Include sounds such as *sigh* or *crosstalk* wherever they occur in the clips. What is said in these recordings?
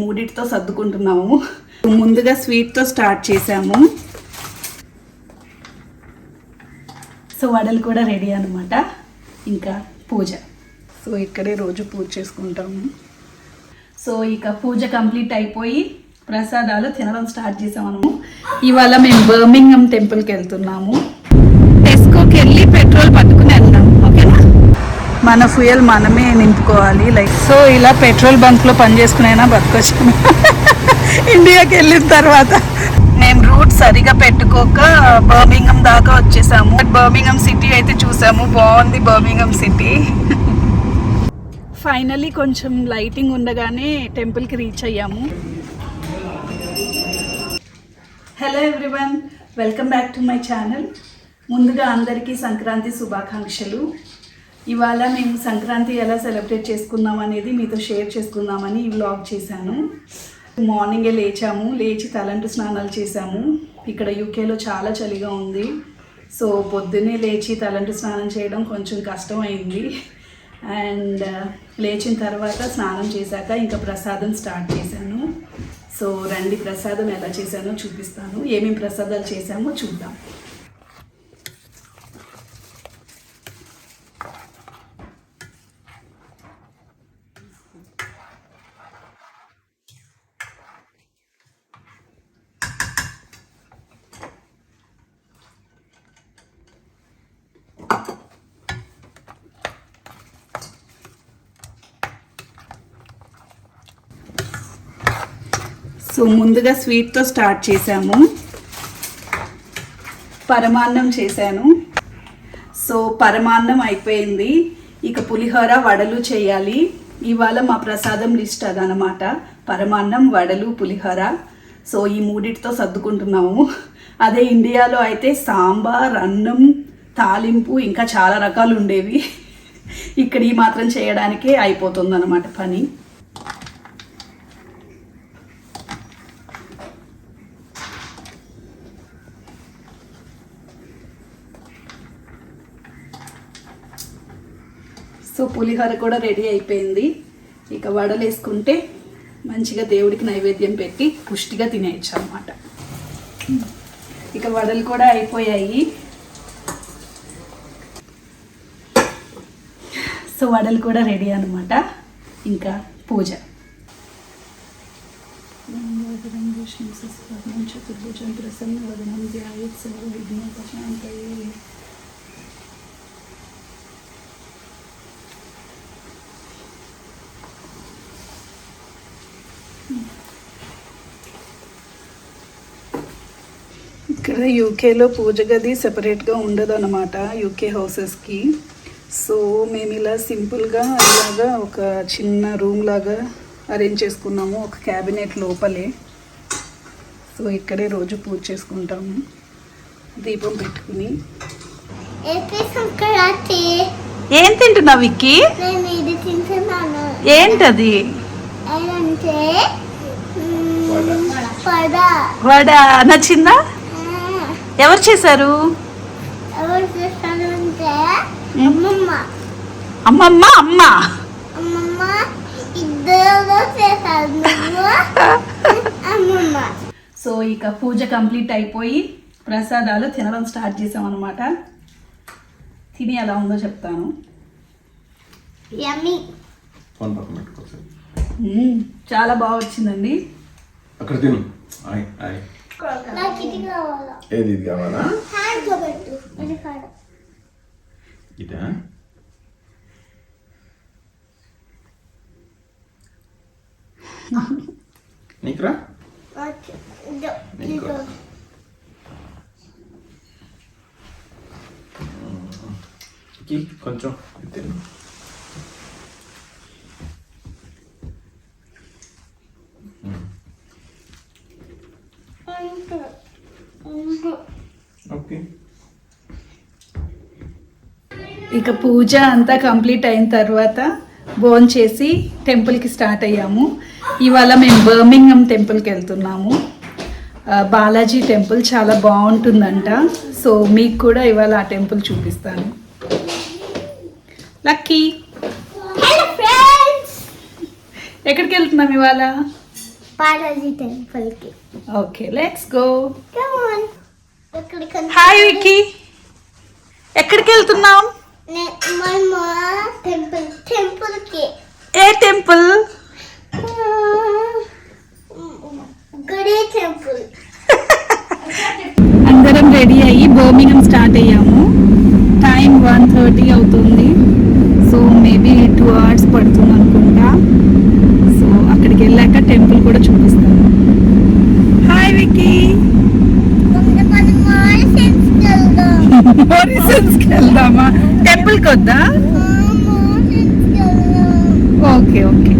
మూడిటితో సర్దుకుంటున్నాము. ముందుగా స్వీట్తో స్టార్ట్ చేసాము సో వడలు కూడా రెడీ అనమాట ఇంకా పూజ. సో ఇక్కడే రోజు పూజ చేసుకుంటాము. సో ఇక పూజ కంప్లీట్ అయిపోయి ప్రసాదాలు తినడం స్టార్ట్ చేసాము. ఇవాళ మేము బర్మింగ్హమ్ టెంపుల్కి వెళ్తున్నాము టెస్కోకి వెళ్ళి పెట్రోల్ పట్టుకుని వెళ్దాం ఓకేనా మన ఫ్యూయల్ మనమే నింపుకోవాలి లైక్ సో ఇలా పెట్రోల్ బంక్లో పని చేసుకునైనా బతకొచ్చాము ఇండియాకి *laughs* వెళ్ళిన తర్వాత మేము రూట్ సరిగా పెట్టుకోక బర్మింగం దాకా వచ్చేసాము. బర్మింగం సిటీ అయితే చూసాము. బాగుంది బర్మింగం సిటీ ఫైనలీ కొంచెం లైటింగ్ ఉండగానే టెంపుల్కి రీచ్ అయ్యాము. Hello everyone welcome back to my channel ముందుగా అందరికీ సంక్రాంతి శుభాకాంక్షలు. ఇవాళ మేము సంక్రాంతి ఎలా సెలబ్రేట్ చేసుకుందాం అనేది మీతో షేర్ చేసుకుందామని ఈ వ్లాగ్ చేశాను. మార్నింగే లేచాము లేచి తలంటు స్నానాలు చేశాము. ఇక్కడ యూకేలో చాలా చలిగా ఉంది. సో పొద్దున్నే లేచి తలంటు స్నానం చేయడం కొంచెం కష్టమైంది. అండ్ లేచిన తర్వాత స్నానం చేశాక ఇంకా ప్రసాదం స్టార్ట్ చేశాను. సో రండి ప్రసాదం ఎలా చేశానో చూపిస్తాను. ఏమేమి ప్రసాదాలు చేశామో చూద్దాం. సో ముందుగా స్వీట్తో స్టార్ట్ చేశాము. పరమాన్నం చేశాను. సో పరమాన్నం అయిపోయింది. ఇక పులిహోర వడలు చేయాలి. ఇవాళ మా ప్రసాదం లిస్ట్ అదనమాట. పరమాన్నం వడలు పులిహోర. సో ఈ మూడిటితో సర్దుకుంటున్నాము. అదే ఇండియాలో అయితే సాంబార్ అన్నం తాలింపు ఇంకా చాలా రకాలు ఉండేవి. ఇక్కడ ఈ మాత్రం చేయడానికే అయిపోతుంది పని. సో పులిహోర కూడా రెడీ అయిపోయింది. ఇక వడలు వేసుకుంటే మంచిగా దేవుడికి నైవేద్యం పెట్టి పుష్టిగా తినేయచ్చు అనమాట ఇక వడలు కూడా అయిపోయాయి. సో వడలు కూడా రెడీ అనమాట ఇంకా పూజ. చతుర్భుజం ప్రసన్న వదనం ధ్యాయత్ సర్వ ఇక్కడ యూకేలో పూజ గది సెపరేట్గా ఉండదు అనమాట యూకే హౌసెస్కి సో మేము ఇలా సింపుల్గా ఇలాగా ఒక చిన్న రూమ్ లాగా అరేంజ్ చేసుకున్నాము ఒక క్యాబినెట్ లోపలే. సో ఇక్కడే రోజు పూజ చేసుకుంటాము దీపం పెట్టుకుని. ఏం తింటున్నావు విక్కీ? ఏంటది? వడ. నచ్చిందా? ఎవరు చేశారు? ఎవరు చేస్తాను అంటే అమ్మమ్మ. అమ్మమ్మ అమ్మ. సో ఇక పూజ కంప్లీట్ అయిపోయి ప్రసాదాలు తినడం స్టార్ట్ చేసామన్నమాట. తిని ఎలా ఉందో చెప్తాను. చాలా బాగా వచ్చిందండి. అక్కడ తిను. నాకు ఇది కావాలా ఏది ఇది కావాలా హ్యాండ్లో పెట్టు ఇది కాదు ఇదా నీకురా నాకు ఇదో నీకు. ఇదో కి కొంచెం ఇది తిను ఇంకా ఇంకా ఓకే ఇక పూజ అంతా కంప్లీట్ అయిన తర్వాత భోన్ చేసి టెంపుల్కి స్టార్ట్ అయ్యాము. ఇవాళ మేము బర్మింగం టెంపుల్కి వెళ్తున్నాము. బాలాజీ టెంపుల్ చాలా బాగుంటుందంట. సో మీకు కూడా ఇవాళ ఆ టెంపుల్ చూపిస్తాను. లక్కీ! ఎక్కడికి వెళ్తున్నాం ఇవాళ? బాలాజీ టెంపుల్కి okay let's go hi Vicky ఎక్కడికి వెళ్తున్నాం? టెంపుల్ టెంపుల్కి ఏ టెంపుల్ గుడి టెంపుల్ అందరం రెడీ అయ్యి బర్మింగం స్టార్ట్ అయ్యాము. టైం వన్ థర్టీ అవుతుంది. సో మేబీ టూ అవర్స్ పడుతుంది అనుకుంటా సో అక్కడికి వెళ్ళాక టెంపుల్ కూడా చూపిస్తాను హాయ్ విక్కీ మనం మారిసెన్స్ వెళ్దాం మారిసన్స్కి వెళ్దామా టెంపుల్కి వద్దా మారిసెన్స్ వెళ్దాం. Okay okay.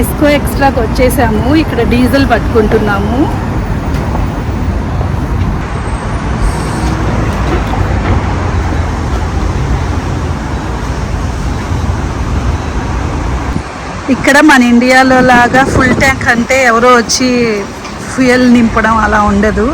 ఎస్కో ఎక్స్ట్రాకి వచ్చేసాము. ఇక్కడ డీజిల్ పట్టుకుంటున్నాము. ఇక్కడ మన ఇండియాలో లాగా ఫుల్ ట్యాంక్ అంటే ఎవరో వచ్చి ఫ్యూయల్ నింపడం అలా ఉండదు.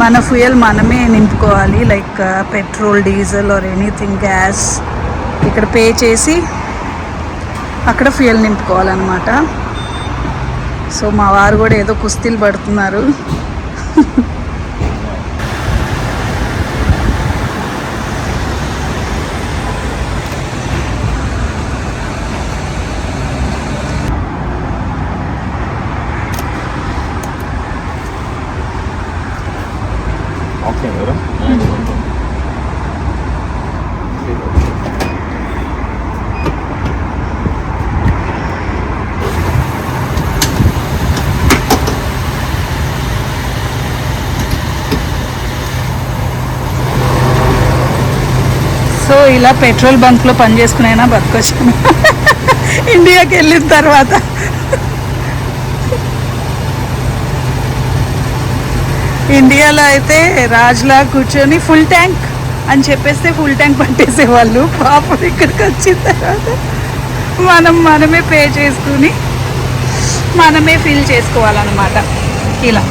మన ఫ్యూయల్ మనమే నింపుకోవాలి. Like petrol diesel or anything gas ఇక్కడ పే చేసి అక్కడ ఫ్యూయల్ నింపుకోవాలన్నమాట. సో మా వారు కూడా ఏదో కుస్తీలు పడుతున్నారు ఓకే కదా సో ఇలా పెట్రోల్ బంక్లో పని చేసుకునైనా బతకొచ్చాను. ఇండియాకి వెళ్ళిన తర్వాత. ఇండియాలో అయితే రాజ్లా కూర్చొని ఫుల్ ట్యాంక్ అని చెప్పేస్తే ఫుల్ ట్యాంక్ పట్టేసేవాళ్ళు. పాపం ఇక్కడికి వచ్చిన తర్వాత మనం మనమే పే చేసుకుని మనమే ఫిల్ చేసుకోవాలన్నమాట. ఇలా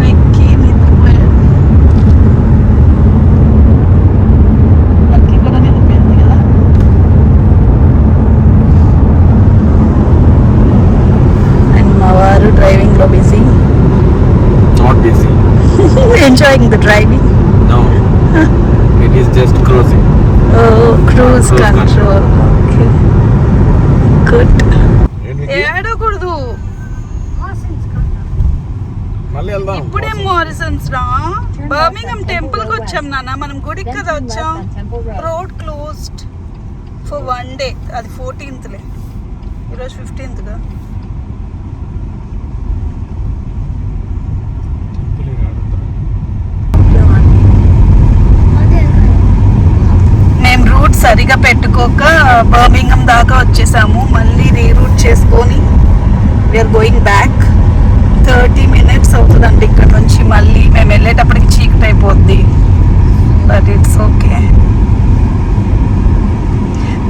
వెక్కి నిద్రపోయాడు వెక్కి కూడా నిద్రపోయింది కదా అండ్ మా వారు డ్రైవింగ్లో busy not busy enjoying the driving no it is just closing cruise Cruise control okay good ఏడకూడదు మళ్ళీ వెళ్దాం. ఇప్పుడే మారిసన్స్ రా. బర్మింగం టెంపుల్కి వచ్చాం నాన్న. మనం గుడికి కదా వచ్చాం. Road closed for one day అది ఫోర్టీన్త్ లే. ఈరోజు ఫిఫ్టీన్త్గా మేము రూట్ సరిగా పెట్టుకోక బర్మింగం దాకా వచ్చేసాము. మళ్ళీ రీరూట్ చేసుకొని we're going back thirty minutes అవుతుందండి ఇక్కడ నుంచి. మళ్ళీ మేము వెళ్ళేటప్పటికి చీకట్ అయిపోద్ది. But it's okay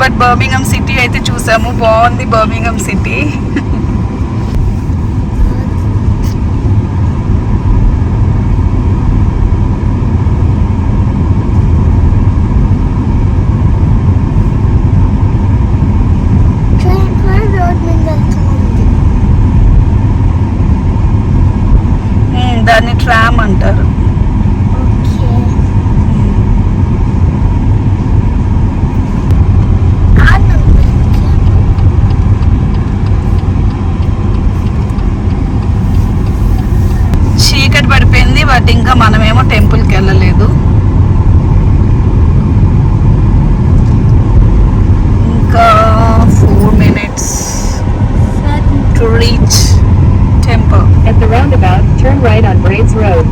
but Birmingham city అయితే చూసాము. బాగుంది Birmingham city turn right on Brades road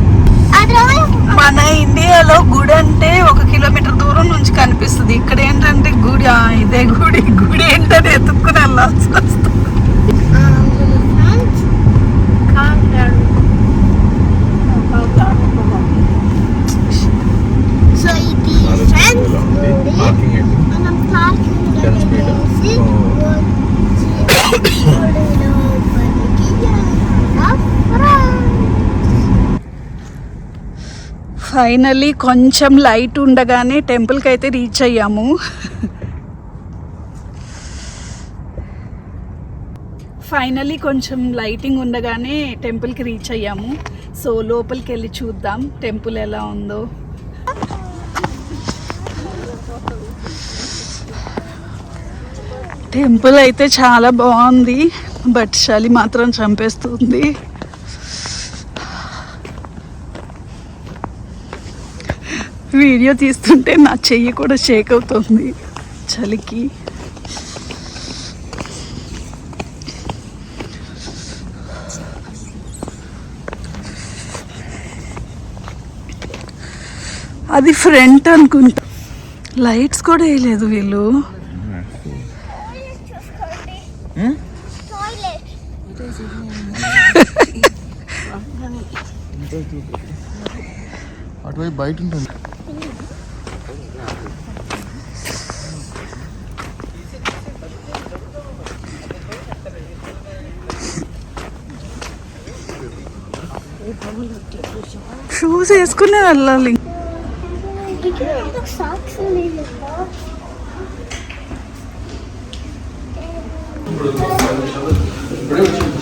మన ఇండియాలో గుడి అంటే ఒక కిలోమీటర్ దూరం నుంచి కనిపిస్తుంది. ఇక్కడ ఏంటంటే గుడి ఇదే గుడి. గుడి ఏంటని ఎత్తుక్కుని వెళ్ళాల్సి వస్తుంది. ఫైనలీ కొంచెం లైట్ ఉండగానే టెంపుల్కి అయితే రీచ్ అయ్యాము. ఫైనలీ కొంచెం లైటింగ్ ఉండగానే టెంపుల్కి రీచ్ అయ్యాము. సో లోపలికి వెళ్ళి చూద్దాం టెంపుల్ ఎలా ఉందో. టెంపుల్ అయితే చాలా బాగుంది. బట్ చలి మాత్రం చంపేస్తుంది. వీడియో తీస్తుంటే నా చెయ్యి కూడా షేక్ అవుతుంది. చలికి. అది ఫ్రంట్ అనుకుంటా. లైట్స్ కూడా వేయలేదు వీళ్ళు. అటువైపు బయట ఉంటుంది. షూస్ వేసుకునే వెళ్ళాలి. Did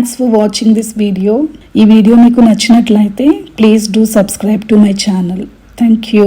thanks for watching this video ఈ వీడియో మీకు నచ్చినట్లయితే please do subscribe to my channel thank you